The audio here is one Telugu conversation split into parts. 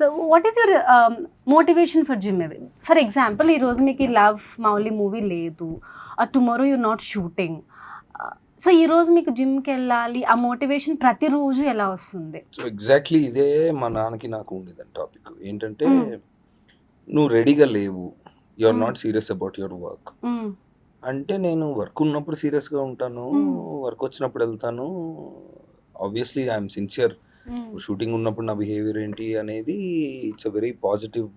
So what is your motivation for gym for example ఈరోజు మీకు ఈ లవ్ మౌలి మూవీ లేదు tomorrow you not shooting so Uh, ఈ రోజు మీకు జిమ్కి వెళ్ళాలి ఆ మోటివేషన్ ప్రతిరోజు ఎలా వస్తుంది సో ఎగ్జాక్ట్లీ ఇదే మా నాన్నకి నాకు ఉండేదండి టాపిక్ ఏంటంటే Mm. నువ్వు రెడీగా లేవు you are. Not serious about your work. అంటే నేను వర్క్ ఉన్నప్పుడు సీరియస్గా ఉంటాను. వర్క్ వచ్చినప్పుడు వెళ్తాను ఆబ్వియస్లీ ఐఎమ్ సిన్సియర్. షూటింగ్ ఉన్నప్పుడు నా బిహేవియర్ ఏంటి అనేది it's a very positive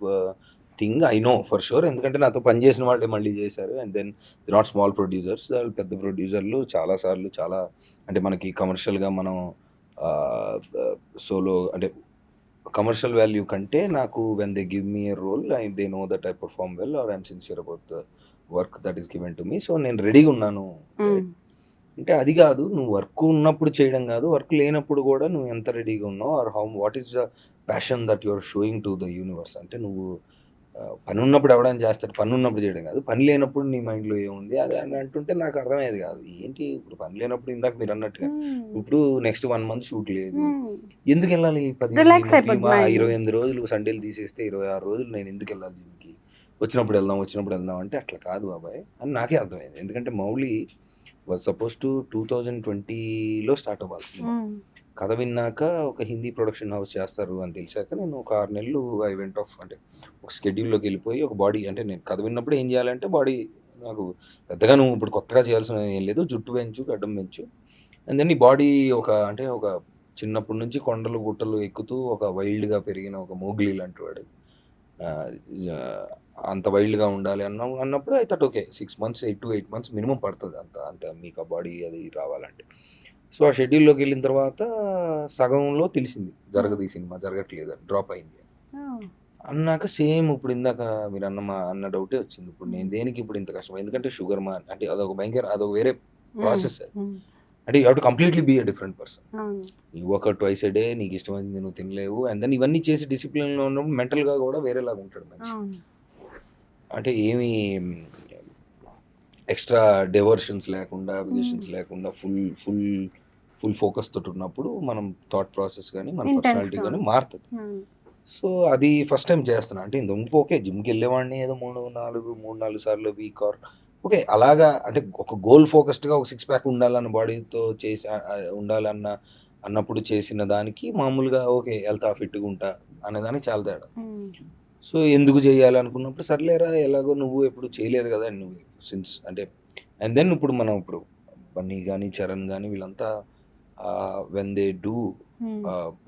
thing I know for sure ఎందుకంటే నాతో పనిచేసిన వాళ్ళే మళ్ళీ చేశారు. And then not small producers పెద్ద ప్రొడ్యూసర్లు చాలాసార్లు చాలా అంటే మనకి కమర్షియల్గా మనం సోలో అంటే కమర్షియల్ వాల్యూ కంటే నాకు when they give me a role I they know that I perform well or I'm sincere about the work that is given to me so నేను రెడీగా ఉన్నాను. మ్మ్. అంటే అది కాదు నువ్వు వర్క్ ఉన్నప్పుడు చేయడం కాదు వర్క్ లేనప్పుడు కూడా నువ్వు ఎంత రెడీగా ఉన్నావు or how what is the passion that your showing to the universe అంటే నువ్వు పని ఉన్నప్పుడు ఎవడైనా చేస్తాడు పని ఉన్నప్పుడు చేయడం కాదు. పని లేనప్పుడు నీ మైండ్లో ఏముంది? అది అని అంటుంటే నాకు అర్థమయ్యేది కాదు. ఏంటి ఇప్పుడు పని లేనప్పుడు ఇందాక మీరు అన్నట్టుగా మ్మ్. ఇప్పుడు నెక్స్ట్ వన్ మంత్ షూట్ లేదు. మ్మ్. ఎందుకు వెళ్ళాలి పది. ఇరవై ఎనిమిది రోజులు సండేలు తీసేస్తే ఇరవై ఆరు రోజులు నేను ఎందుకు వెళ్ళాలి జిమ్కి వచ్చినప్పుడు వెళ్దాం వచ్చినప్పుడు వెళ్దాం అంటే అట్లా కాదు బాబాయ్ అని నాకే అర్థమైంది ఎందుకంటే Mouli was suppose to two thousand ట్వంటీలో స్టార్ట్ అవ్వాల్సింది మ్మ్. కథ విన్నాక ఒక హిందీ ప్రొడక్షన్ హౌస్ చేస్తారు అని తెలిసాక నేను ఒక ఆరు నెలలు ఐ వెంట్ ఆఫ్ అంటే ఒక స్కెడ్యూల్లోకి వెళ్ళిపోయి ఒక బాడీ అంటే నేను కథ విన్నప్పుడు ఏం చేయాలంటే బాడీ నాకు పెద్దగా నువ్వు ఇప్పుడు కొత్తగా చేయాల్సిన ఏం లేదు జుట్టు పెంచు గడ్డం పెంచు. అండ్ దెన్ ఈ బాడీ ఒక అంటే ఒక చిన్నప్పటి నుంచి కొండలు గుట్టలు ఎక్కుతూ ఒక వైల్డ్గా పెరిగిన ఒక మోగ్లీ లాంటి వాడు. అంత వైల్డ్గా ఉండాలి అన్న అన్నప్పుడు అయితే okay six months eight to eight months minimum పడుతుంది అంత అంత మీకు ఆ బాడీ అది రావాలంటే సో ఆ షెడ్యూల్లోకి వెళ్ళిన తర్వాత సగంలో తెలిసింది జరగదు ఈ సినిమా జరగట్లేదు డ్రాప్ అయింది. అన్నాక సేమ్ ఇప్పుడు ఇందాక మీరు అన్న మా అన్న డౌటే వచ్చింది ఇప్పుడు నేను దేనికి ఇప్పుడు ఇంత కష్టం ఎందుకంటే షుగర్ మా అంటే అదొక భయంకర అదొక వేరే ప్రాసెస్. అంటే you to completely be a different person. నువ్వు ఒక ట్వైస్ ఏ డే నీకు ఇష్టమైంది నువ్వు తినలేవు అండ్ దెన్ ఇవన్నీ చేసి డిసిప్లిన్లో ఉన్నప్పుడు మెంటల్గా కూడా వేరేలాగా ఉంటాడు మనిషి అవును. అంటే ఏమి ఎక్స్ట్రా డెవర్షన్స్ లేకుండా అబ్జెక్షన్స్ లేకుండా ఫుల్ ఫుల్ ఫుల్ ఫోకస్ తోటి ఉన్నప్పుడు మనం థాట్ ప్రాసెస్ కానీ మన పర్సనాలిటీ. కానీ మారుతుంది. సో అది ఫస్ట్ టైం చేస్తున్నా అంటే ఇంత ఓకే జిమ్కి వెళ్ళేవాడిని ఏదో మూడు నాలుగు మూడు నాలుగు సార్లు వీక్ ఆర్ ఓకే అలాగా అంటే ఒక గోల్ ఫోకస్డ్గా ఒక సిక్స్ ప్యాక్ ఉండాలన్న బాడీతో చేసి ఉండాలన్న అన్నప్పుడు చేసిన దానికి మామూలుగా ఓకే వెళ్తా ఫిట్గా ఉంటా అనేదానికి చాలా తేడా. సో ఎందుకు చేయాలి అనుకున్నప్పుడు సర్లేరా ఎలాగో నువ్వు ఎప్పుడు చేయలేదు కదా నువ్వు సిన్స్ అంటే అండ్ దెన్ ఇప్పుడు మనం ఇప్పుడు బన్నీ కానీ చరణ్ కానీ వీళ్ళంతా when they do.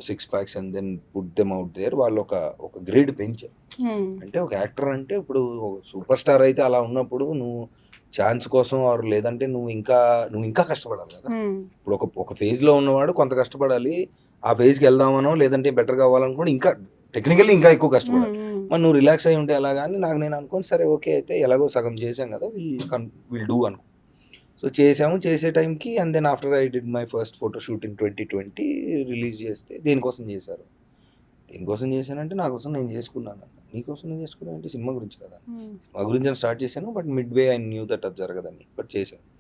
Six packs and then put them out there వాళ్ళు ఒక ఒక గ్రేడ్ పెంచారు మ్మ్. అంటే ఒక యాక్టర్ అంటే ఇప్పుడు సూపర్ స్టార్ అయితే అలా ఉన్నప్పుడు నువ్వు ఛాన్స్ కోసం ఆర్ లేదంటే నువ్వు ఇంకా నువ్వు ఇంకా కష్టపడాలి కదా మ్మ్. ఇప్పుడు ఒక ఒక ఫేజ్లో ఉన్నవాడు కొంత కష్టపడాలి ఆ ఫేజ్కి వెళ్దామనో లేదంటే బెటర్ కావాలనుకోండి ఇంకా టెక్నికల్లీ ఇంకా ఎక్కువ కష్టపడాలి మ్మ్. మరి నువ్వు రిలాక్స్ అయి ఉంటే ఎలా కానీ నాకు నేను అనుకోని. సరే ఓకే అయితే ఎలాగో సగం చేసాం కదా విల్ కన్ విల్ డూ అనుకో. సో చేసాము చేసే టైంకి and then after I did my first photo shoot in twenty twenty release చేస్తే దేనికోసం చేశారు? దేనికోసం చేశానంటే నా కోసం నేను చేసుకున్నాను నీకోసం నేను చేసుకున్నాను అంటే సినిమా గురించి కదా. మ్మ్. సినిమా గురించి నేను స్టార్ట్ చేశాను but midway I knew that అది జరగదని బట్ చేశాను.